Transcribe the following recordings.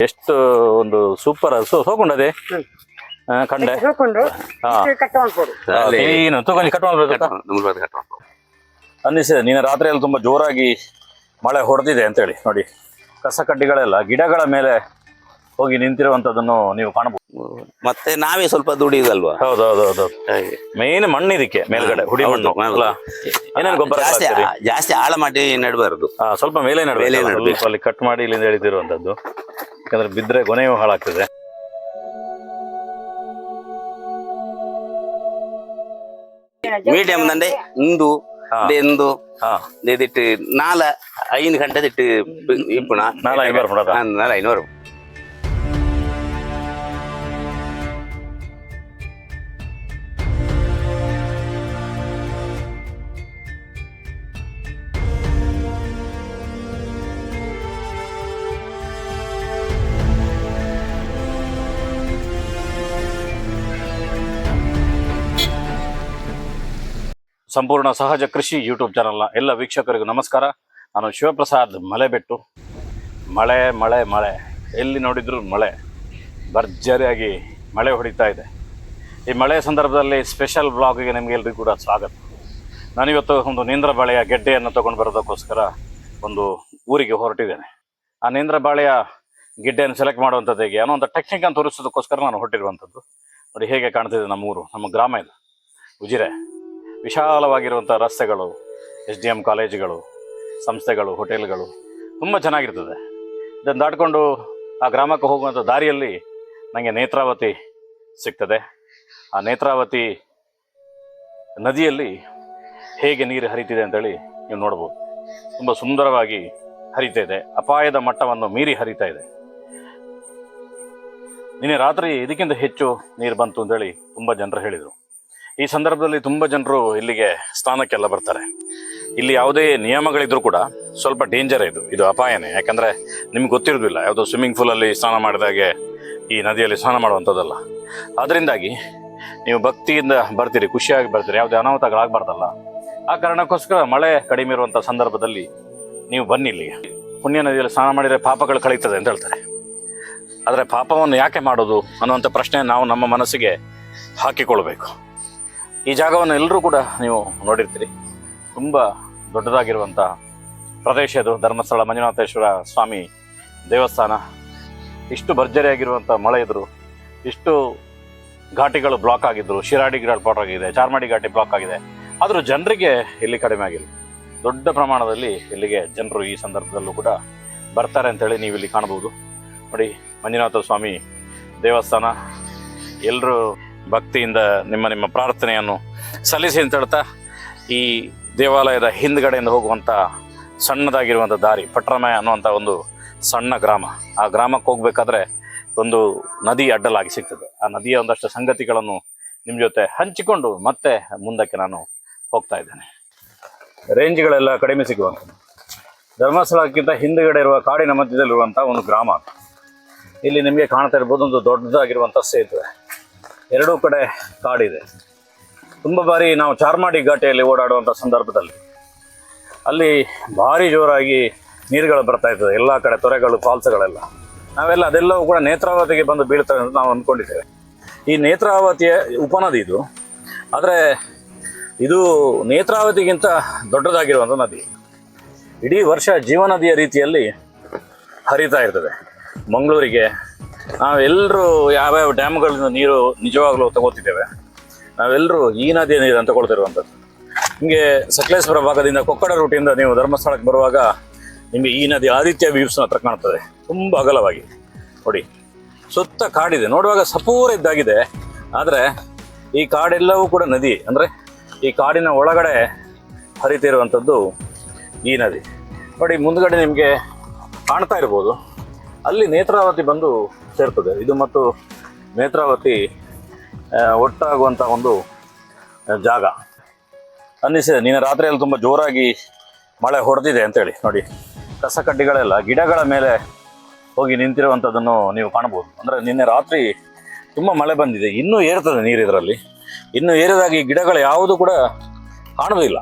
ಎಷ್ಟು ಒಂದು super so ಹೋಗೊಂಡದೆ ಕಂಡೆ. ಏನು ತಗೊಂಡು ಕಟ್. ಅನ್ನಿಸಿದೆ ನೀನು ರಾತ್ರಿಯಲ್ಲಿ ತುಂಬಾ ಜೋರಾಗಿ ಮಳೆ ಹೊಡೆದಿದೆ ಅಂತೇಳಿ. ನೋಡಿ ಕಸ ಕಡ್ಡಿಗಳೆಲ್ಲ ಗಿಡಗಳ ಮೇಲೆ ಹೋಗಿ ನಿಂತಿರುವಂತದನ್ನು ನೀವು ಕಾಣಬಹುದು. ಮತ್ತೆ ನಾವೇ ಸ್ವಲ್ಪ ದುಡಿಯುದಲ್ವಾ? ಹೌದು ಹೌದು ಹೌದು. ಮೇನ್ ಮಣ್ಣು ಇದಕ್ಕೆ ಮೇಲ್ಗಡೆ ಹುಡಿ ಮಣ್ಣು. ಏನೇನು ಗೊಬ್ಬರ ಜಾಸ್ತಿ ಆಳ ಮಾಡಿ ನೆಡಬಾರದು. ಆ, ಸ್ವಲ್ಪ ಮೇಲೆ ನಡಬೇಕು. ಅಲ್ಲಿ ಕಟ್ ಮಾಡಿ ಇಲ್ಲಿಂದ ಎಳಿತಿರುವಂತದ್ದು ಯಾಕಂದ್ರೆ ಬಿದ್ರೆ ಗೊನೆಯೂ ಹಾಳಾಗ್ತದೆ ಮೀಡಿಯಂ ದಂಡೆ ಇಂದು ಹಾ. ಎಂದು ಹಾ ಇದಿಟ್ಟು ನಾಲ ಐದು ಗಂಟೆ ಇಟ್ಟು ಇಪ್ಪುಣ ನಾಲ ಐನೂರು ಬಿಡೋದಾ? ಹಾ, ನಾಲ ಐನೂರು ಸಂಪೂರ್ಣ ಸಹಜ ಕೃಷಿ ಯೂಟ್ಯೂಬ್ ಚಾನಲ್ನ ಎಲ್ಲ ವೀಕ್ಷಕರಿಗೂ ನಮಸ್ಕಾರ. ನಾನು ಶಿವಪ್ರಸಾದ್ ಮಲೆಬೆಟ್ಟು. ಮಳೆ ಮಳೆ ಮಳೆ. ಎಲ್ಲಿ ನೋಡಿದ್ರು ಮಳೆ. ಭರ್ಜರಿಯಾಗಿ ಮಳೆ ಹೊಡಿತಾ ಇದೆ. ಈ ಮಳೆ ಸಂದರ್ಭದಲ್ಲಿ ಸ್ಪೆಷಲ್ ಬ್ಲಾಗ್ಗೆ ನಿಮಗೆಲ್ಲರಿಗೂ ಕೂಡ ಸ್ವಾಗತ. ನಾನಿವತ್ತು ಒಂದು ನೀಂದ್ರ ಬಾಳೆಯ ಗೆಡ್ಡೆಯನ್ನು ತಗೊಂಡು ಬರೋದಕ್ಕೋಸ್ಕರ ಒಂದು ಊರಿಗೆ ಹೊರಟಿದ್ದೇನೆ. ಆ ನೀಂದ್ರ ಬಾಳೆಯ ಗೆಡ್ಡೆಯನ್ನು ಸೆಲೆಕ್ಟ್ ಮಾಡುವಂಥದ್ದು ಹೇಗೆ? ಅನ್ನೋ ಒಂದು ಟೆಕ್ನಿಕ್ ಅನ್ನು ತೋರಿಸೋದಕ್ಕೋಸ್ಕರ ನಾನು ಹೊರಟಿರುವಂಥದ್ದು. ನೋಡಿ, ಹೇಗೆ ಕಾಣ್ತಿದೆ ನಮ್ಮ ಊರು, ನಮ್ಮ ಗ್ರಾಮ ಇದು. ಉಜಿರೆ. ವಿಶಾಲವಾಗಿರುವಂಥ ರಸ್ತೆಗಳು, ಎಸ್ ಡಿ ಎಂ ಕಾಲೇಜುಗಳು, ಸಂಸ್ಥೆಗಳು, ಹೋಟೆಲ್ಗಳು ತುಂಬ ಚೆನ್ನಾಗಿರ್ತದೆ. ಇದನ್ನು ದಾಟಿಕೊಂಡು ಆ ಗ್ರಾಮಕ್ಕೆ ಹೋಗುವಂಥ ದಾರಿಯಲ್ಲಿ ನನಗೆ ನೇತ್ರಾವತಿ ಸಿಗ್ತದೆ. ಆ ನೇತ್ರಾವತಿ ನದಿಯಲ್ಲಿ ಹೇಗೆ ನೀರು ಹರಿತಿದೆ ಅಂತೇಳಿ ನೀವು ನೋಡ್ಬೋದು. ತುಂಬ ಸುಂದರವಾಗಿ ಹರಿತಾ ಇದೆ ಅಪಾಯದ ಮಟ್ಟವನ್ನು ಮೀರಿ ಹರಿತಾ ಇದೆ. ನಿನ್ನೆ ರಾತ್ರಿ ಇದಕ್ಕಿಂತ ಹೆಚ್ಚು ನೀರು ಬಂತು ಅಂತೇಳಿ ತುಂಬ ಜನರು ಹೇಳಿದರು. ಈ ಸಂದರ್ಭದಲ್ಲಿ ತುಂಬ ಜನರು ಇಲ್ಲಿಗೆ ಸ್ನಾನಕ್ಕೆಲ್ಲ ಬರ್ತಾರೆ. ಇಲ್ಲಿ ಯಾವುದೇ ನಿಯಮಗಳಿದ್ರೂ ಕೂಡ ಸ್ವಲ್ಪ ಡೇಂಜರ್ ಇದು. ಇದು ಅಪಾಯನೇ. ಯಾಕಂದರೆ ನಿಮ್ಗೆ ಗೊತ್ತಿರೋದಿಲ್ಲ. ಯಾವುದೋ ಸ್ವಿಮ್ಮಿಂಗ್ ಪೂಲಲ್ಲಿ ಸ್ನಾನ ಮಾಡಿದಾಗೆ ಈ ನದಿಯಲ್ಲಿ ಸ್ನಾನ ಮಾಡುವಂಥದ್ದಲ್ಲ. ಅದರಿಂದಾಗಿ ನೀವು ಭಕ್ತಿಯಿಂದ ಬರ್ತೀರಿ, ಖುಷಿಯಾಗಿ ಬರ್ತೀರಿ. ಯಾವುದೇ ಅನಾಹುತಗಳಾಗಬಾರ್ದಲ್ಲ. ಆ ಕಾರಣಕ್ಕೋಸ್ಕರ ಮಳೆ ಕಡಿಮೆ ಇರುವಂಥ ಸಂದರ್ಭದಲ್ಲಿ ನೀವು ಬನ್ನಿ ಇಲ್ಲಿಗೆ. ಪುಣ್ಯ ನದಿಯಲ್ಲಿ ಸ್ನಾನ ಮಾಡಿದರೆ ಪಾಪಗಳು ಕಳೀತದೆ ಅಂತ ಹೇಳ್ತಾರೆ. ಆದರೆ ಪಾಪವನ್ನು ಯಾಕೆ ಮಾಡೋದು ಅನ್ನುವಂಥ ಪ್ರಶ್ನೆ ನಾವು ನಮ್ಮ ಮನಸ್ಸಿಗೆ ಹಾಕಿಕೊಳ್ಬೇಕು. ಈ ಜಾಗವನ್ನು ಎಲ್ಲರೂ ಕೂಡ ನೀವು ನೋಡಿರ್ತೀರಿ. ತುಂಬ ದೊಡ್ಡದಾಗಿರುವಂಥ ಪ್ರದೇಶ ಇದು. ಧರ್ಮಸ್ಥಳ, ಮಂಜುನಾಥೇಶ್ವರ ಸ್ವಾಮಿ ದೇವಸ್ಥಾನ. ಇಷ್ಟು ಭರ್ಜರಿಯಾಗಿರುವಂಥ ಮಳೆ ಇದ್ರು ಇಷ್ಟು ಘಾಟಿಗಳು ಬ್ಲಾಕ್ ಆಗಿದ್ರು ಶಿರಾಡಿ ಘಾಟ್ ಬ್ಲಾಕ್ ಆಗಿದೆ, ಚಾರ್ಮಾಡಿ ಘಾಟಿ ಬ್ಲಾಕ್ ಆಗಿದೆ. ಆದರೂ ಜನರಿಗೆ ಇಲ್ಲಿ ಕಡಿಮೆ ಆಗಿಲ್ಲ. ದೊಡ್ಡ ಪ್ರಮಾಣದಲ್ಲಿ ಇಲ್ಲಿಗೆ ಜನರು ಈ ಸಂದರ್ಭದಲ್ಲೂ ಕೂಡ ಬರ್ತಾರೆ ಅಂತೇಳಿ ನೀವು ಇಲ್ಲಿ ಕಾಣಬಹುದು. ನೋಡಿ, ಮಂಜುನಾಥ ಸ್ವಾಮಿ ದೇವಸ್ಥಾನ. ಎಲ್ಲರೂ ಭಕ್ತಿಯಿಂದ ನಿಮ್ಮ ನಿಮ್ಮ ಪ್ರಾರ್ಥನೆಯನ್ನು ಸಲ್ಲಿಸಿ ಅಂತ ಹೇಳ್ತಾ ಈ ದೇವಾಲಯದ ಹಿಂದ್ಗಡೆಯಿಂದ ಹೋಗುವಂಥ ಸಣ್ಣದಾಗಿರುವಂಥ ದಾರಿ, ಪಟ್ರಮಯ ಅನ್ನುವಂಥ ಒಂದು ಸಣ್ಣ ಗ್ರಾಮ. ಆ ಗ್ರಾಮಕ್ಕೆ ಹೋಗ್ಬೇಕಾದ್ರೆ ಒಂದು ನದಿ ಅಡ್ಡಲಾಗಿ ಸಿಗ್ತದೆ. ಆ ನದಿಯ ಒಂದಷ್ಟು ಸಂಗತಿಗಳನ್ನು ನಿಮ್ಮ ಜೊತೆ ಹಂಚಿಕೊಂಡು ಮತ್ತೆ ಮುಂದಕ್ಕೆ ನಾನು ಹೋಗ್ತಾ ಇದ್ದೇನೆ. ರೇಂಜ್ಗಳೆಲ್ಲ ಕಡಿಮೆ ಸಿಗುವಂಥ ಧರ್ಮಸ್ಥಳಕ್ಕಿಂತ ಹಿಂದುಗಡೆ ಇರುವ ಕಾಡಿನ ಮಧ್ಯದಲ್ಲಿರುವಂಥ ಒಂದು ಗ್ರಾಮ. ಇಲ್ಲಿ ನಿಮಗೆ ಕಾಣ್ತಾ ಇರ್ಬೋದು, ಒಂದು ದೊಡ್ಡದಾಗಿರುವಂಥ ಸೇತುವೆ ಎರಡೂ ಕಡೆ ಕಾಡಿದೆ. ತುಂಬ ಬಾರಿ ನಾವು ಚಾರ್ಮಾಡಿ ಘಾಟಿಯಲ್ಲಿ ಓಡಾಡುವಂಥ ಸಂದರ್ಭದಲ್ಲಿ ಅಲ್ಲಿ ಭಾರಿ ಜೋರಾಗಿ ನೀರುಗಳು ಬರ್ತಾ ಇರ್ತದೆ ಎಲ್ಲ ಕಡೆ ತೊರೆಗಳು, ಫಾಲ್ಸ್ಗಳೆಲ್ಲ. ನಾವೆಲ್ಲ ಅದೆಲ್ಲವೂ ಕೂಡ ನೇತ್ರಾವತಿಗೆ ಬಂದು ಬೀಳ್ತವೆ ಅಂತ ನಾವು ಅಂದ್ಕೊಂಡಿದ್ದೇವೆ ಈ ನೇತ್ರಾವತಿಯ ಉಪನದಿ ಇದು. ಆದರೆ ಇದು ನೇತ್ರಾವತಿಗಿಂತ ದೊಡ್ಡದಾಗಿರುವಂಥ ನದಿ. ಇಡೀ ವರ್ಷ ಜೀವನದಿಯ ರೀತಿಯಲ್ಲಿ ಹರಿತಾ ಇರ್ತದೆ. ಮಂಗಳೂರಿಗೆ ನಾವೆಲ್ಲರೂ ಯಾವ್ಯಾವ ಡ್ಯಾಮ್ಗಳಿಂದ ನೀರು ನಿಜವಾಗ್ಲೂ ತಗೋತಿದ್ದೇವೆ ನಾವೆಲ್ಲರೂ ಈ ನದಿಯ ಅಂತ ತಗೊಳ್ತಿರುವಂಥದ್ದು. ನಿಮಗೆ ಸಕಲೇಶ್ವರ ಭಾಗದಿಂದ ಕೊಕ್ಕಡ ರೂಟಿಂದ ನೀವು ಧರ್ಮಸ್ಥಳಕ್ಕೆ ಬರುವಾಗ ನಿಮಗೆ ಈ ನದಿ ಆದಿತ್ಯ ವ್ಯೂಸ್ನ ಹತ್ರ ಕಾಣ್ತದೆ. ತುಂಬ ಅಗಲವಾಗಿ. ನೋಡಿ, ಸುತ್ತ ಕಾಡಿದೆ. ನೋಡುವಾಗ ಸಪೂರ ಇದ್ದಾಗಿದೆ. ಆದರೆ ಈ ಕಾಡೆಲ್ಲವೂ ಕೂಡ ನದಿ. ಅಂದರೆ ಈ ಕಾಡಿನ ಒಳಗಡೆ ಹರಿತಿರುವಂಥದ್ದು ಈ ನದಿ. ನೋಡಿ, ಮುಂದ್ಗಡೆ ನಿಮಗೆ ಕಾಣ್ತಾ ಇರ್ಬೋದು. ಅಲ್ಲಿ ನೇತ್ರಾವತಿ ಬಂದು ಸೇರ್ತದೆ. ಇದು ಮತ್ತು ನೇತ್ರಾವತಿ ಒಟ್ಟಾಗುವಂಥ ಒಂದು ಜಾಗ. ಅನ್ನಿಸಿದೆ ನಿನ್ನೆ ರಾತ್ರಿಯಲ್ಲಿ ತುಂಬ ಜೋರಾಗಿ ಮಳೆ ಹೊಡೆದಿದೆ ಅಂತೇಳಿ. ನೋಡಿ ಕಸ ಕಡ್ಡಿಗಳೆಲ್ಲ ಗಿಡಗಳ ಮೇಲೆ ಹೋಗಿ ನಿಂತಿರುವಂಥದ್ದನ್ನು ನೀವು ಕಾಣ್ಬೋದು ಅಂದರೆ ನಿನ್ನೆ ರಾತ್ರಿ ತುಂಬ ಮಳೆ ಬಂದಿದೆ. ಇನ್ನೂ ಏರ್ತದೆ ನೀರು ಇದರಲ್ಲಿ ಇನ್ನು ಏರಿದಾಗ ಈ ಗಿಡಗಳು ಯಾವುದು ಕೂಡ ಕಾಣುವುದಿಲ್ಲ.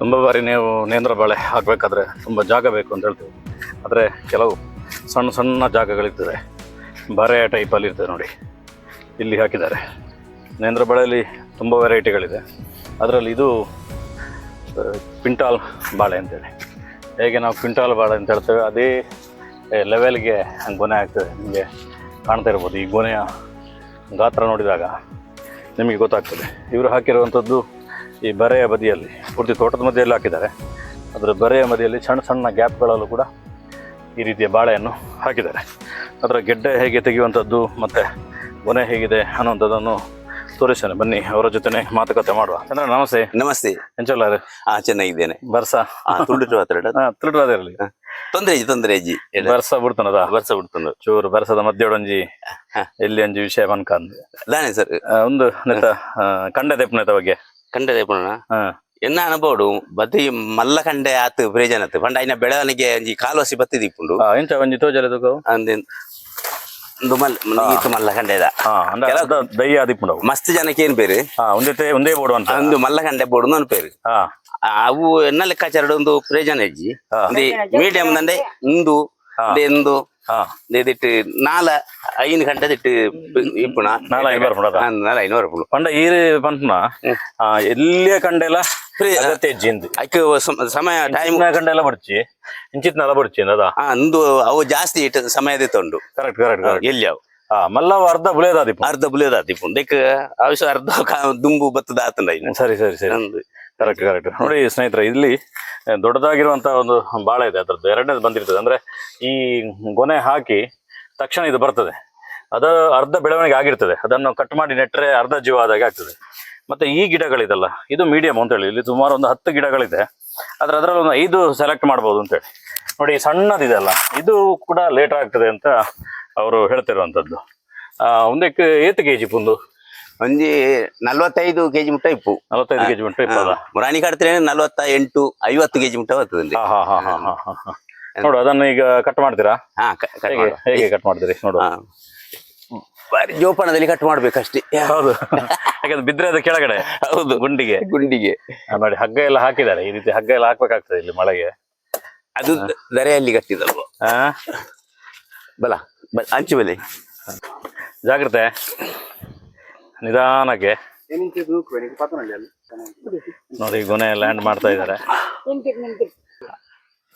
ತುಂಬ ಬಾರಿ ನೀವು ನೇಂದ್ರ ಬಾಳೆ ಹಾಕಬೇಕಾದ್ರೆ ತುಂಬ ಜಾಗ ಬೇಕು ಅಂತ ಹೇಳ್ತೀವಿ. ಆದರೆ ಕೆಲವು ಸಣ್ಣ ಸಣ್ಣ ಜಾಗಗಳಿರ್ತದೆ. ಬರೆ ಟೈಪಲ್ಲಿ ಇರ್ತದೆ ನೋಡಿ. ಇಲ್ಲಿ ಹಾಕಿದ್ದಾರೆ. ನೇಂದ್ರ ಬಾಳೆಯಲ್ಲಿ ತುಂಬ ವೆರೈಟಿಗಳಿದೆ ಅದರಲ್ಲಿ ಇದು ಕ್ವಿಂಟಾಲ್ ಬಾಳೆ ಅಂತೇಳಿ. ಹೇಗೆ ನಾವು ಕ್ವಿಂಟಾಲ್ ಬಾಳೆ ಅಂತ ಹೇಳ್ತೇವೆ, ಅದೇ ಲೆವೆಲ್ಗೆ ಗೊನೆ ಆಗ್ತದೆ. ನಿಮಗೆ ಕಾಣ್ತಾ ಇರ್ಬೋದು. ಈ ಗೊನೆಯ ಗಾತ್ರ ನೋಡಿದಾಗ ನಿಮಗೆ ಗೊತ್ತಾಗ್ತದೆ. ಇವರು ಹಾಕಿರುವಂಥದ್ದು ಈ ಬರೆಯ ಬದಿಯಲ್ಲಿ ಪೂರ್ತಿ ತೋಟದ ಮಧ್ಯೆಯಲ್ಲಿ ಹಾಕಿದ್ದಾರೆ. ಅದರ ಬರೆಯ ಬದಿಯಲ್ಲಿ ಸಣ್ಣ ಸಣ್ಣ ಗ್ಯಾಪ್ಗಳಲ್ಲೂ ಕೂಡ ಈ ರೀತಿಯ ಬಾಳೆಯನ್ನು ಹಾಕಿದ್ದಾರೆ. ಅದರ ಗೆಡ್ಡೆ ಹೇಗೆ ತೆಗೆಯುವಂಥದ್ದು ಮತ್ತು ಗೊನೆ ಹೇಗಿದೆ ಅನ್ನುವಂಥದ್ದನ್ನು ತೋರಿಸ್ತೇನೆ. ಬನ್ನಿ ಅವರ ಜೊತೆ ಮಾತುಕತೆ ಮಾಡುವ. ಚಂದ್ರ ನಮಸ್ತೆ. ನಮಸ್ತೆ. ಎಂಚಲ್ಲ ಹಾ ಚೆನ್ನಾಗಿದ್ದೇನೆ. ಬರ್ಸ? ಹಾ ತೊಂದರೆ ತೊಂದರೆ ಹಾಂ. ಬರ್ಸ ಬಿಡ್ತನದ ಇಜ್ಜಿ ತೊಂದ್ರೆ ಇಜ್ಜಿ ಬರ್ಸ ಬಿಡ್ತಾನದ ವರ್ಷ ಬಿಡ್ತಂದು ಚೂರು ಬರ್ಸದ ಮಧ್ಯೊಡಂಜಿ ಎಲ್ಲಿ ಅಂಜಿ ವಿಷಯ ಬನ್ಕಂದ್ ಲಾನೆ ಸರ್. ಒಂದು ನೆತ ಕಂಡ ದೆಪ್ಪನೆತ ಬಗ್ಗೆ. ಹಾ ಎನ್ನ ಅನುಭವಡು ಬದಿ ಮಲ್ಲ ಕಂಡೆ ಆತು ಪ್ರಯೋಜನ ಆತು ಪಂಡ ಅಯ್ಯ ಬೆಳವಣಿಗೆ ಒಂಜಿ ಕಾಲೋಸಿ ಬತ್ತಿದಿಪ್ಪುಂಡು ಆ, ಎಂಚ ಒಂಜಿ ತೋಜಲ ತುಗು ಅಂದೆ ಒಂದು ಮಲ್ ನೀತು ಮಲ್ಲ ಕಂಡೆದ ದಯ್ಯ ಆದಿಪ್ಪುಂಡವು ಮಸ್ತ್ ಜನಕ್ಕೆ ಏನ್ ಬೇರೆ ಒಂದೇ ಒಂದೇ ಬೋಡು ಅಂತ ಒಂದು ಮಲ್ಲ ಕಂಡೆ ಬೋಡು ಅನ್ನ ಪೇರು ಅವು ಎನ್ನ ಲೆಕ್ಕಾಚಾರ ಒಂದು ಪ್ರಯೋಜನ ಇಜ್ಜಿ ಹಾ. ಮೀಡಿಯಂ ದಂಡೆ ಇಂದು ಹಾ. ಎಂದು ಹಾ. ಇದಿಟ್ಟು ನಾಲ ಐದು ಗಂಟೆ ಇಟ್ಟು ಇಪ್ಪುಣ. ನಾಲ ಐದು ಬರ್ಪುಂಡದ? ಹಾ, ನಾಲ ಐನೂರು ಬರ್ಪುಣ ಪಂಡ ಈರು ಪಂಪನ ಆ ಎಲ್ಲಿಯ ಕಂಡೆಲ್ಲ? ಫ್ರೀ- ಅಗತ್ಯ ಜಿಂದು ಅಕ್ಕೆ ಸಮಯ ಟೈಮ್ ಕಂಡೆಲ್ಲ ಬಡ್ಚಿ. ಇಂಚಿತ್ ನಲ ಬಡ್ಚಿ ಅದ ಅಂದು ಅವು ಜಾಸ್ತಿ ಇಟ್ಟು ಸಮಯದ ತೊಂಡು. ಕರೆಕ್ಟ್ ಕರೆಕ್ಟ್ ಕರೆಕ್ಟ್ ಎಲ್ಲಿ ಅವು? ಹಾ ಮಲ್ಲವ ಅರ್ಧ ಬುಲೇದ ಆದಿಪ್ಪು ಅರ್ಧ ಬುಲಿಯದ ತಿಪ್ಪುಂಡು ದೇಕ್ ಅವಶ್ಯ ಅರ್ಧ ದುಂಬು ಬತ್ತದ ಆತಂಡ ಸರಿ ಸರಿ ಸರಿ. ಕರೆಕ್ಟ್ ಕರೆಕ್ಟ್ ನೋಡಿ ಸ್ನೇಹಿತರೆ, ಇಲ್ಲಿ ದೊಡ್ಡದಾಗಿರುವಂಥ ಒಂದು ಬಾಳೆ ಇದೆ. ಅದ್ರದ್ದು ಎರಡನೇದು ಬಂದಿರ್ತದೆ. ಅಂದ್ರೆ ಈ ಗೊನೆ ಹಾಕಿ ತಕ್ಷಣ ಇದು ಬರ್ತದೆ. ಅದು ಅರ್ಧ ಬೆಳವಣಿಗೆ ಆಗಿರ್ತದೆ. ಅದನ್ನು ಕಟ್ ಮಾಡಿ ನೆಟ್ಟರೆ ಅರ್ಧ ಜೀವ ಆದಾಗ ಆಗ್ತದೆ. ಮತ್ತೆ ಈ ಗಿಡಗಳಿದೆಲ್ಲ, ಇದು ಮೀಡಿಯಂ ಅಂತ ಹೇಳಿ. ಇಲ್ಲಿ ಸುಮಾರು ಒಂದು ಹತ್ತು ಗಿಡಗಳಿದೆ. ಆದ್ರೆ ಅದರಲ್ಲಿ ಒಂದು ಐದು ಸೆಲೆಕ್ಟ್ ಮಾಡ್ಬೋದು ಅಂತೇಳಿ ನೋಡಿ ಸಣ್ಣದಿದೆ ಅಲ್ಲ. ಇದು ಕೂಡ ಲೇಟ್ ಆಗ್ತದೆ ಅಂತ ಅವರು ಹೇಳ್ತಿರುವಂಥದ್ದು ಒಂದಕ್ಕೆ ಏತು ಕೆ ಜಿ ಪುಂದು. ಒಂಜಿ ನಲ್ವತ್ತೈದು ಕೆಜಿ ಮುಟ್ಟ ಇಪ್ಪು. ನಲವತ್ತೈದು ಕೆ ಜಿ ಮುಟ್ಟ ಇಪ್ಪದ ಮುರಾಣಿ ಕಡ್ತೇನೆ ನಲ್ವತ್ತ ಎಂಟು ಐವತ್ತು ಕೆಜಿ ಮುಟ್ಟ ಬರ್ತದೆ. ಹಾ ನೋಡು ಅದನ್ನು ಈಗ ಕಟ್ ಮಾಡ್ತೀರಾ? ಹಾ ಹೇಗೆ ಕಟ್ ಮಾಡ್ತೀರಿ? ನೋಡು. ಬಾರಿ ಜೋಪಾನದಲ್ಲಿ ಕಟ್ ಮಾಡ್ಬೇಕಷ್ಟೇ. ಹೌದು. ಯಾಕಂದ್ರೆ ಬಿದ್ರೆ ಅದು ಕೆಳಗಡೆ ಹೌದು. ಗುಂಡಿಗೆ. ಗುಂಡಿಗೆ. ನೋಡಿ ಹಗ್ಗ ಎಲ್ಲ ಹಾಕಿದ್ದಾರೆ. ಈ ರೀತಿ ಹಗ್ಗ ಎಲ್ಲ ಹಾಕ್ಬೇಕಾಗ್ತದೆ ಇಲ್ಲಿ ಮಳೆಗೆ. ಅದು ದರೆಯಲ್ಲಿ ಕಟ್ಟಿದಲ್ವ ಆ? ಬಲ ಅಂಚು ಬಲೆ. ಜಾಗ್ರತೆ. ನಿಧಾನಕ್ಕೆ. ನೋಡಿ ಗೊನೆ ಲ್ಯಾಂಡ್ ಮಾಡ್ತಾ ಇದ್ದಾರೆ.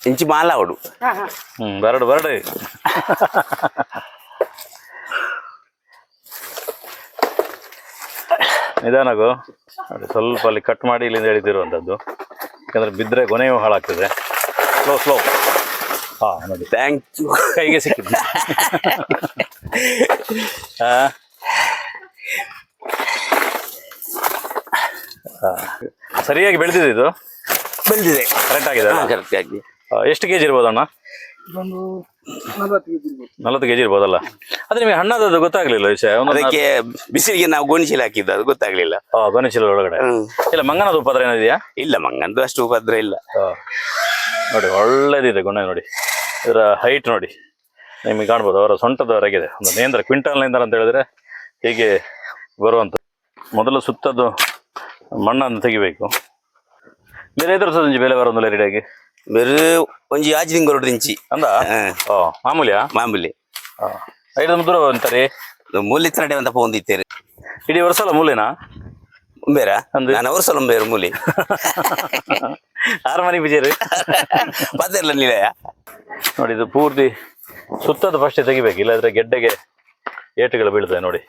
ಇಂಚಿ ಮಾಲ ಅವಡು. ಹ್ಮ್ ಬರಡು ಬರಡು. ನಿಧಾನಗು ನೋಡಿ ಸ್ವಲ್ಪ ಅಲ್ಲಿ ಕಟ್ ಮಾಡಿ ಇಲ್ಲಿಂದ ಎಳಿತಿರುವಂಥದ್ದು ಯಾಕಂದ್ರೆ ಬಿದ್ದರೆ ಗೊನೆಯೂ ಹಾಳಾಗ್ತದೆ. ಸ್ಲೋ ಸ್ಲೋ ಹಾ ನೋಡಿ. ಥ್ಯಾಂಕ್ ಯು ಕೈಗೆ ಸಿಕ್ಕಿದ್ದು ಆ? ಸರಿಯಾಗಿ ಬೆಳೆದಿದೆ ಇದು? ಬೆಳೆದಿದೆ. ಕರೆಕ್ಟ್ ಆಗಿದೆ ಅಲ್ಲ? ಕರೆಕ್ಟ್ ಆಗಿ ಎಷ್ಟು ಕೆಜಿ ಇರ್ಬೋದಣ್ಣ ನಲವತ್ತು ಕೆಜಿ ಇರ್ಬೋದಲ್ಲ? ಅದು ನಿಮಗೆ ಹಣ್ಣಾದದ್ದು ಗೊತ್ತಾಗ್ಲಿಲ್ಲ ವಿಷಯ. ಅದಕ್ಕೆ ಬಿಸಿಲಿಗೆ ನಾವು ಗೋಣಿಚೀಲ ಹಾಕಿದ್ದು ಅದು ಗೊತ್ತಾಗ್ಲಿಲ್ಲ. ಗೋಣಿಚೀಲ ಒಳಗಡೆ. ಇಲ್ಲ ಮಂಗನದ ಉಪದ್ರ ಏನಿದೆಯಾ ಇಲ್ಲ ಮಂಗನದು ಅಷ್ಟು ಉಪದ್ರ ಇಲ್ಲ. ನೋಡಿ ಒಳ್ಳೇದಿದೆ ಗುಣ ನೋಡಿ. ಇದರ ಹೈಟ್ ನೋಡಿ. ನಿಮಗೆ ಕಾಣ್ಬೋದು ಅವರ ಸೊಂಟದವರೆಗಿದೆ. ಒಂದು ನೇಂದ್ರ ಕ್ವಿಂಟಲ್ ನೇಂದ್ರ ಅಂತ ಹೇಳಿದ್ರೆ ಹೀಗೆ ಬರುವಂತ ಮೊದಲು ಸುತ್ತದ್ದು ಮಣ್ಣನ್ನು ತೆಗಿಬೇಕು. ಬೇರೆ ಎದುರು ಬೆಲೆ ಬರೋದು ರೆಡಿಯಾಗಿ ಬೇರೆ ಒಂಜಿ ಆಜಿ ತಿಂಗಳು ಇಂಚಿ. ಅಂದ? ಓ ಮಾಮೂಲಿಯಾ? ಮಾಮೂಲಿ. ಐದು ದೂರ ಅಂತಾರೆ ಮೂಲಿ ತಡೆ ಅಂತ ಹೊಂದಿತ್ತೇರಿ ಇಡೀ ವರ್ಷ ಅಲ್ಲ ಮೂಲಿನಾ ಬೇರ? ನಾನು ಅವ್ರ ಸಲ ಬೇರೆ ಮೂಲಿ. ಆರು ಮನೆ ಬಿಜೇರಿ? ನಿಲಯ ನೋಡಿ ಇದು ಪೂರ್ತಿ ಸುತ್ತದ ಫಸ್ಟ್ ತೆಗಿಬೇಕು ಇಲ್ಲಾದ್ರೆ ಗೆಡ್ಡೆಗೆ ಏಟುಗಳು ಬೀಳ್ತವೆ ನೋಡಿ.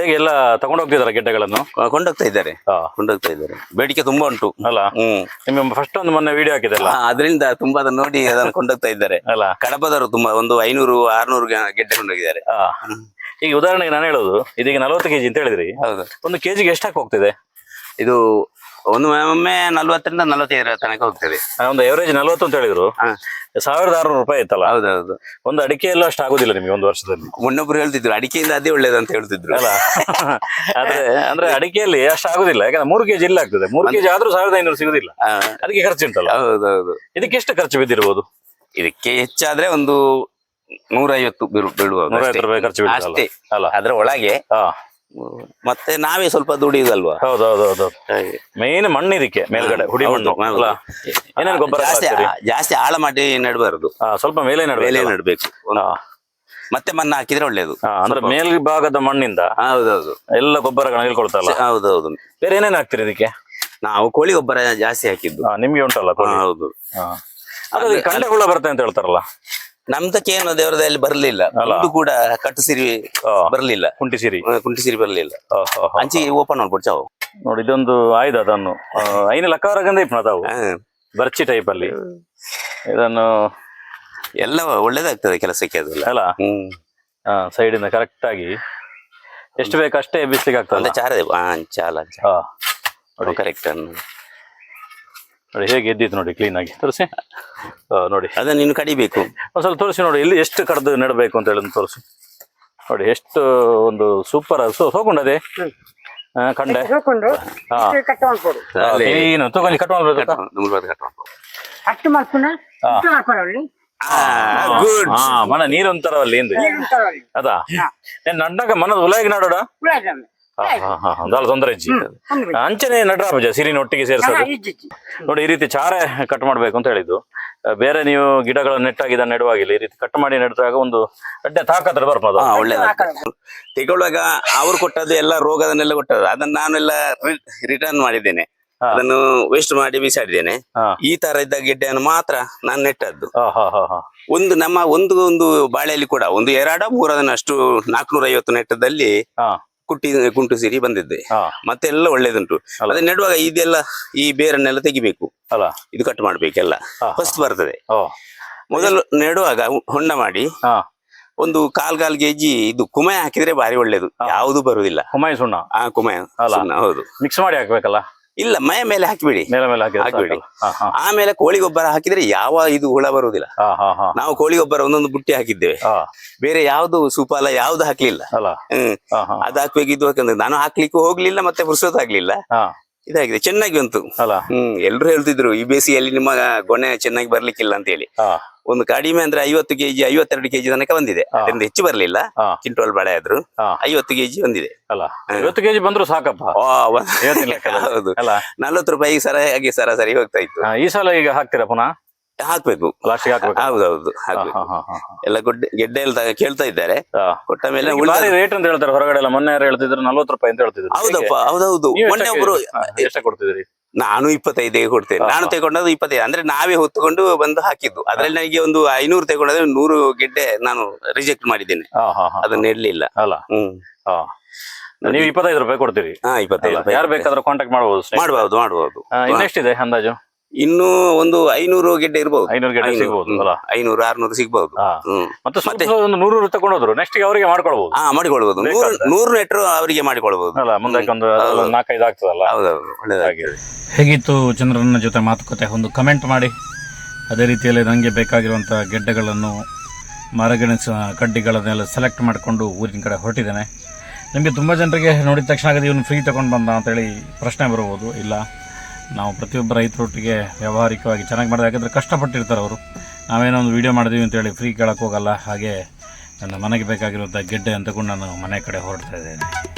ಹೇಗೆ ಎಲ್ಲ ತಗೊಂಡು ಹೋಗ್ತಿದಾರ ಗೆಡ್ಡೆಗಳನ್ನು? ಕೊಂಡೋಗ್ತಾ ಇದ್ದಾರೆ. ಕೊಂಡೋಗ್ತಾ ಇದ್ದಾರೆ. ಬೇಡಿಕೆ ತುಂಬಾ ಉಂಟು. ಅಲ್ಲ? ಹ್ಮ್. ನಿಮ್ಮ ಫಸ್ಟ್ ಒಂದು ಮೊನ್ನೆ ವಿಡಿಯೋ ಹಾಕಿದೆಲ್ಲ ಅಲ್ಲ ಅದರಿಂದ ತುಂಬಾ ಅದನ್ನ ನೋಡಿ ಅದನ್ನು ಕೊಂಡೋಗ್ತಾ ಇದ್ದಾರೆ. ಅಲ್ಲ? ಕಡಪದವರು ತುಂಬಾ ಒಂದು ಐನೂರು ಆರ್ನೂರು ಗೆಡ್ಡೆ ಕೊಂಡೋಗಿದ್ದಾರೆ. ಆ. ಈಗ ಉದಾಹರಣೆಗೆ ನಾನು ಹೇಳೋದು ಇದೀಗ ನಲವತ್ತು ಕೆಜಿ ಅಂತ ಹೇಳಿದ್ರಿ. ಹೌದು. ಒಂದು ಕೆಜಿಗೆ ಎಷ್ಟಾಗಿ ಹೋಗ್ತಿದೆ? ಇದು ಒಂದು ಒಮ್ಮೆ ನಲ್ವತ್ತರಿಂದ ನಲವತ್ತೈದರ ತನಕ ಹೋಗ್ತದೆ ಆ, ಒಂದು ಎವರೇಜ್ ನಲ್ವತ್ತು ಅಂತ ಹೇಳಿದ್ರು. ಹಾ. ಸಾವಿರದ ಆರುನೂರು ರೂಪಾಯಿ ಇತ್ತಲ್ಲ? ಹೌದೌದು. ಒಂದು ಅಡಿಕೆ ಎಲ್ಲ ಅಷ್ಟು ಆಗುದಿಲ್ಲ ನಿಮಗೆ ಒಂದು ವರ್ಷದಲ್ಲಿ? ಮುನ್ನೊಬ್ರು ಹೇಳ್ತಿದ್ರು ಅಡಿಕೆಯಿಂದ ಅದೇ ಒಳ್ಳೇದು ಅಂತ ಹೇಳ್ತಿದ್ರು. ಅಲ್ಲ? ಆದ್ರೆ ಅಂದ್ರೆ ಅಡಿಕೆಯಲ್ಲಿ ಅಷ್ಟು ಆಗುದಿಲ್ಲ. ಯಾಕಂದ್ರೆ ಮೂರು ಕೆಜಿ ಇಲ್ಲ ಆಗ್ತದೆ. ಮೂರು ಕೆಜಿ ಆದ್ರೂ ಸಾವಿರದ ಐನೂರು ಸಿಗುದಿಲ್ಲ. ಅದಕ್ಕೆ ಖರ್ಚು ಉಂಟಲ್ಲ? ಹೌದೌದು. ಇದಕ್ಕೆ ಎಷ್ಟು ಖರ್ಚು ಬಿದ್ದಿರ್ಬೋದು? ಇದಕ್ಕೆ ಹೆಚ್ಚಾದ್ರೆ ಒಂದು ನೂರೈವತ್ತು ಬೀಳು- ಬೀಳುವಾಗ ನೂರೈವತ್ತು ರೂಪಾಯಿ ಖರ್ಚು ಬೀಳ್ತದಲ್ಲ ಅಷ್ಟೇ. ಅಲ್ಲ. ಅದ್ರ ಒಳಗೆ ಹಾ. ಮತ್ತೆ ನಾವೇ ಸ್ವಲ್ಪ ದುಡಿಯುದಲ್ವಾ? ಹೌದು ಹೌದು ಹಾಗೆ. ಮೇನ್ ಮಣ್ಣು ಇದಕ್ಕೆ ಮೇಲ್ಗಡೆ ಹುಡಿ ಮಣ್ಣು ಹೌದು, ಹೌದು. ಅಲ್ಲ ಏನೇನು ಗೊಬ್ಬರ ಜಾಸ್ತಿ ಹಾಕ್ತೀರಿ? ಜಾಸ್ತಿ ಆಳ ಮಾಡಿ ನೆಡಬಾರದು. ಆ, ಸ್ವಲ್ಪ ಮೇಲೆ ಮೇಲೆ ನಡುವೆ ನೆಡ್ಬೇಕು. ಮತ್ತೆ ಮಣ್ಣು ಹಾಕಿದ್ರೆ ಒಳ್ಳೇದು. ಅಂದ್ರೆ ಮೇಲ್ಭಾಗದ ಮಣ್ಣಿಂದ ಹೌದೌದು. ಎಲ್ಲ ಗೊಬ್ಬರಗಳನ್ನ ಹೇಳ್ಕೊಳ್ತಲ್ಲ ಹೌದೌದು. ಬೇರೆ ಏನೇನು ಹಾಕ್ತೀರಿ ಇದಕ್ಕೆ? ನಾವು ಕೋಳಿ ಗೊಬ್ಬರ ಜಾಸ್ತಿ ಹಾಕಿದ್ದು. ಆ, ನಿಮ್ಗೆ ಉಂಟಲ್ಲ ಹಾ, ಹೌದು. ಅದು ಕಂಡೆ ಹುಳ ಬರ್ತದೆ ಅಂತ ಹೇಳ್ತಾರಲ್ಲ? ನಮ್ದಕ್ಕೇನು ದೇವರದಲ್ಲಿ ಬರ್ಲಿಲ್ಲ. ಬರಲಿಲ್ಲ ಒಂದು ಕೂಡ ಕಟ್ಟು ಸಿರಿ ಆ, ಬರ್ಲಿಲ್ಲ ಕುಂಟಿ ಸಿರಿ ಕುಂಟಿ ಸಿರಿ ಬರ್ಲಿಲ್ಲ ಆ. ಓಪನ್ ಮಾಡ್ಬಿಡ್ ಚಾವು ನೋಡಿ ಇದೊಂದು ಆಯ್ದ ಅದನ್ನು. ಐನ ಲಕ್ಕವರಗಂದ ಇಪ್ಪ ತಾವು. ಬರ್ಚಿ ಟೈಪ್ ಅಲ್ಲಿ. ಇದನ್ನು ಎಲ್ಲ ಒಳ್ಳೇದಾಗ್ತದೆ ಕೆಲಸಕ್ಕೆ ಅದೆಲ್ಲ. ಅಲ್ಲ. ಹ್ಮ್. ಸೈಡ್ ಇಂದ ಕರೆಕ್ಟ್ ಆಗಿ. ಎಷ್ಟು ಬೇಕು ಅಷ್ಟೇ ಬಿಸ್ಲಿಕ್ಕೆ ಆಗ್ತದೆ ಚಾರದೆ ಹಾ ಚಾಲ ಹಾ. ಕರೆಕ್ಟ್ ನೋಡಿ ಹೇಗೆ ಎದ್ದಿತ್ತು ನೋಡಿ ಕ್ಲೀನ್ ಆಗಿ. ತೋರಿಸಿ? ನೋಡಿ. ಅದನ್ನ ನೀನು ಕಡಿಬೇಕು. ಒಂದು ಸ್ವಲ್ಪ ತೋರಿಸಿ ನೋಡಿ ಇಲ್ಲಿ ಎಷ್ಟು ಕಡ್ದು ನೆಡಬೇಕು ಅಂತ ಹೇಳಿ ತೋರಿಸಿ. ನೋಡಿ ಎಷ್ಟು ಒಂದು ಸೂಪರ್ ಸೊ ಸೋಕೊಂಡದೆ ಆ, ಕಂಡೆ. ಏನು ತಗೊಂಡು ಕಟ್ ಮನ ಅಲ್ಲಿ. ಅದ ತಗೊಳ್ಳಿ ಅದಾ? ಏನ್ ನಡ್ನಾಗ ಮನದ ಉಲಾಗಿ ನಾಡೋಡ? ತೊಂದರೆ ಇಜ್ಜಿ. ಅಂಚನೆ ನಡ್ರಾ ಬಜ ಸಿರಿನ ಒಟ್ಟಿಗೆ ಸೇರಿಸೋದು. ನೋಡಿ ಈ ರೀತಿ ಚಾರೆ ಕಟ್ ಮಾಡ್ಬೇಕು ಅಂತ ಹೇಳಿದ್ದು. ಬೇರೆ ನೀವು ಗಿಡಗಳನ್ನು ನೆಟ್ಟಾಗಿ ಇದನ್ನ ನೆಡುವಾಗಿಲ್ಲ ಈ ರೀತಿ ಕಟ್ ಮಾಡಿ ನೆಡಿದಾಗ ಒಂದು ಅಡ್ಡ ತಾಕತ್ರ ಬರ್ಬೋದು ತೆಗೊಳ್ಳುವಾಗ ಅವ್ರು ಕೊಟ್ಟದ್ದು ಎಲ್ಲ ರೋಗದನ್ನೆಲ್ಲ ಕೊಟ್ಟದ್ದು. ಅದನ್ನ ನಾನೆಲ್ಲ ರಿಟರ್ನ್ ಮಾಡಿದ್ದೇನೆ. ಅದನ್ನು ವೇಸ್ಟ್ ಮಾಡಿ ಬಿಸಾಡಿದ್ದೇನೆ. ಈ ತರ ಇದ್ದ ಗಿಡ್ಡೆಯನ್ನು ಮಾತ್ರ ನಾನು ನೆಟ್ಟದ್ದು. ಒಂದು ನಮ್ಮ ಒಂದು ಒಂದು ಬಾಳೆಯಲ್ಲಿ ಕೂಡ ಒಂದು ಎರಡ ಮೂರದನ್ನಷ್ಟು ನಾಲ್ಕನೂರ ಐವತ್ತು ನೆಟ್ಟದಲ್ಲಿ ಕುಟ್ಟಿ ಕುಂಟು ಸಿರಿ ಬಂದಿದ್ದೆ. ಹಾ. ಮತ್ತೆ ಎಲ್ಲ ಒಳ್ಳೇದುಂಟು. ಅದನ್ನ ನೆಡುವಾಗ ಇದೆಲ್ಲ ಈ ಬೇರನ್ನೆಲ್ಲ ತೆಗಿಬೇಕು. ಅಲ್ಲ. ಇದು ಕಟ್ ಮಾಡ್ಬೇಕೆಲ್ಲ. ಹಾ, ಫಸ್ಟ್ ಬರ್ತದೆ. ಮೊದಲು ನೆಡುವಾಗ ಹೊಂಡ ಮಾಡಿ ಹಾ. ಒಂದು ಕಾಲ್ ಕಾಲ್ ಕೆಜಿ ಇದು ಕುಮಾಯ ಹಾಕಿದ್ರೆ ಬಾರಿ ಒಳ್ಳೇದು. ಯಾವುದು ಬರುದಿಲ್ಲ. ಕುಮಾಯ ಸುಣ್ಣ. ಆ ಕುಮಾಯ ಹೌದು. ಮಿಕ್ಸ್ ಮಾಡಿ ಹಾಕ್ಬೇಕಲ್ಲ? ಇಲ್ಲ ಮೈ ಮೇಲೆ ಹಾಕಿಬಿಡಿ. ಮೇಲೆ ಮೇಲೆ ಹಾಕಿ ಹಾಕ್ಬಿಡಿ. ಆಮೇಲೆ ಕೋಳಿ ಗೊಬ್ಬರ ಹಾಕಿದ್ರೆ ಯಾವ ಇದು ಹುಳ ಬರುವುದಿಲ್ಲ. ನಾವು ಕೋಳಿ ಗೊಬ್ಬರ ಒಂದೊಂದು ಬುಟ್ಟಿ ಹಾಕಿದ್ದೇವೆ. ಹಾ. ಬೇರೆ ಯಾವ್ದು ಸುಪಾಲ ಯಾವ್ದು ಹಾಕ್ಲಿಲ್ಲ. ಅದು ಹಾಕ್ಬೇಕು ಇದು ಹಾಕಂದ್ರೆ ನಾನು ಹಾಕ್ಲಿಕ್ಕೂ ಹೋಗ್ಲಿಲ್ಲ ಮತ್ತೆ ಪುರ್ಸೋತ್ ಆಗ್ಲಿಲ್ಲ ಇದಾಗಿದೆ ಚೆನ್ನಾಗಿ ಬಂತು. ಹ್ಮ್ ಎಲ್ರು ಹೇಳ್ತಿದ್ರು ಈ ಬೇಸಿಗೆಯಲ್ಲಿ ನಿಮ್ಮ ಗೊನೆ ಚೆನ್ನಾಗಿ ಬರ್ಲಿಕ್ಕಿಲ್ಲ ಅಂತ ಹೇಳಿ ಒಂದು ಕಡಿಮೆ ಅಂದ್ರೆ ಐವತ್ತು ಕೆಜಿ ಐವತ್ತೆರಡು ಕೆಜಿ ತನಕ ಬಂದಿದೆ. ಅದರಿಂದ ಹೆಚ್ಚು ಬರ್ಲಿಲ್ಲ. ಚಿಂಟೋಲ್ ಬಳೆ ಆದ್ರು ಐವತ್ತು ಕೆಜಿ ಬಂದಿದೆ. ಅಲ್ಲ ಐವತ್ತು ಕೆಜಿ ಬಂದ್ರು ಸಾಕಪ್ಪ. ಹೌದು. ಸರಿ ನಲ್ವತ್ತು ರೂಪಾಯಿ ಸರಾಗಿ ಸರಾಸರಿ ಹೋಗ್ತಾ ಇತ್ತು. ಈ ಸಲ ಈಗ ಹಾಕ್ತೀರಾ ಪುನಃ? ಹಾಕ್ಬೇಕು. ಹೌದೌದು ಎಲ್ಲ ಗುಡ್ಡ ಗೆಡ್ಡೆ ಎಲ್ಲ ಕೇಳ್ತಾ ಇದ್ದಾರೆ. ಕೊಟ್ಟ ಮೇಲೆ ರೇಟ್ ಅಂತ ಹೇಳ್ತಾರೆ ಹೊರಗಡೆ ಎಲ್ಲ. ಮೊನ್ನೆ ಯಾರು ಹೇಳ್ತಿದ್ರು ನಲ್ವತ್ತು ರೂಪಾಯಿ ಅಂತ ಹೇಳ್ತಿದ್ರು. ಹೌದಪ್ಪ ಹೌದೌದು. ಮೊನ್ನೆ ಒಬ್ರು ಎಷ್ಟ ಕೊಡ್ತಿದ್ರಿ ನಾನು ಇಪ್ಪತ್ತೈದಿಗೆ ಕೊಡ್ತೇನೆ. ನಾನು. ತಗೊಂಡದ್ದು ಇಪ್ಪತ್ತೈದು. ಅಂದ್ರೆ ನಾವೇ ಹೊತ್ತುಕೊಂಡು ಬಂದು ಹಾಕಿದ್ದು. ಅದ್ರಲ್ಲಿ ನನಗೆ ಒಂದು ಐನೂರು ತಗೊಂಡ್ರೆ ನೂರು ಗೆಡ್ಡೆ ನಾನು ರಿಜೆಕ್ಟ್ ಮಾಡಿದ್ದೇನೆ. ಅದನ್ನ ಇಡ್ಲಿಲ್ಲ. ಅಲ್ಲ. ಹ್ಮ್. ನೀವು ಇಪ್ಪತ್ತೈದು ರೂಪಾಯಿ ಕೊಡ್ತೀರಿ. ಹಾ ಇಪ್ಪತ್ತೈದು ರೂಪಾಯಿ ಯಾರು ಬೇಕಾದ್ರೂ ಕಾಂಟ್ಯಾಕ್ಟ್ ಮಾಡಬಹುದು ಮಾಡಬಹುದು ಮಾಡಬಹುದು ಇನ್ನೆಷ್ಟಿದೆ ಅಂದಾಜು? ಇನ್ನು ಒಂದು ಐನೂರು ಗೆಡ್ಡೆ ಇರಬಹುದು ಐನೂರು ಗೆಡ್ಡೆ ಸಿಗಬಹುದು ಸಿಗ್ಬೋದು ಅಲ್ಲ? ಐನೂರು ಆರ್ನೂರು ಸಿಗಬಹುದು ಹಾ. ಹ್ಮ್. ಮತ್ತೆ ಸ್ವಲ್ಪ ಒಂದು ನೂರು ತಗೊಂಡೋದ್ರು. ನೆಕ್ಸ್ಟ್ ಅವರಿಗೆ ಮಾಡ್ಕೊಳ್ಬಹುದು ಹಾ ಮಾಡಿಕೊಳ್ಬಹುದು ನೂರು. ನೂರು ನೆಟ್ರು ಅವರಿಗೆ ಮಾಡಿಕೊಳ್ಬಹುದು ಅಲ್ಲ ಮುಂದಕ್ಕೆ ಒಂದು ನಾಲ್ಕೈದು ಆಗ್ತದಲ್ಲ ಹೌದೌದು ಹೇಗಿತ್ತು ಚಂದ್ರನ ಜೊತೆ ಮಾತುಕತೆ? ಒಂದು ಕಮೆಂಟ್ ಮಾಡಿ. ಅದೇ ರೀತಿಯಲ್ಲಿ ನನಗೆ ಬೇಕಾಗಿರುವಂಥ ಗೆಡ್ಡೆಗಳನ್ನು ಮರಗೆಣಸ ಕಡ್ಡಿಗಳನ್ನೆಲ್ಲ ಸೆಲೆಕ್ಟ್ ಮಾಡಿಕೊಂಡು ಊರಿನ ಕಡೆ ಹೊರಟಿದ್ದೇನೆ. ನಿಮಗೆ ತುಂಬ ಜನರಿಗೆ ನೋಡಿದ ತಕ್ಷಣ ಆಗದೆ ಇವನು ಫ್ರೀ ತಗೊಂಡು ಬಂದ ಅಂತೇಳಿ ಪ್ರಶ್ನೆ ಬರ್ಬೋದು ಇಲ್ಲ? ನಾವು ಪ್ರತಿಯೊಬ್ಬ ರೈತರೊಟ್ಟಿಗೆ ವ್ಯವಹಾರಿಕವಾಗಿ ಚೆನ್ನಾಗಿ ಮಾಡಿದೆ ಯಾಕಂದರೆ ಕಷ್ಟಪಟ್ಟಿರ್ತಾರೆ ಅವರು. ನಾವೇನೋ ಒಂದು ವೀಡಿಯೋ ಮಾಡಿದೀವಿ ಅಂತೇಳಿ ಫ್ರೀ ಕೇಳೋಕ್ಕೋಗಲ್ಲ ಹೋಗಲ್ಲ. ಹಾಗೆ ನನ್ನ ಮನೆಗೆ ಬೇಕಾಗಿರುವಂಥ ಗೆಡ್ಡೆ ಅಂತಕೊಂಡು ನಾನು ಮನೆ ಕಡೆ ಹೊರಡ್ತಾ ಇದ್ದೇನೆ.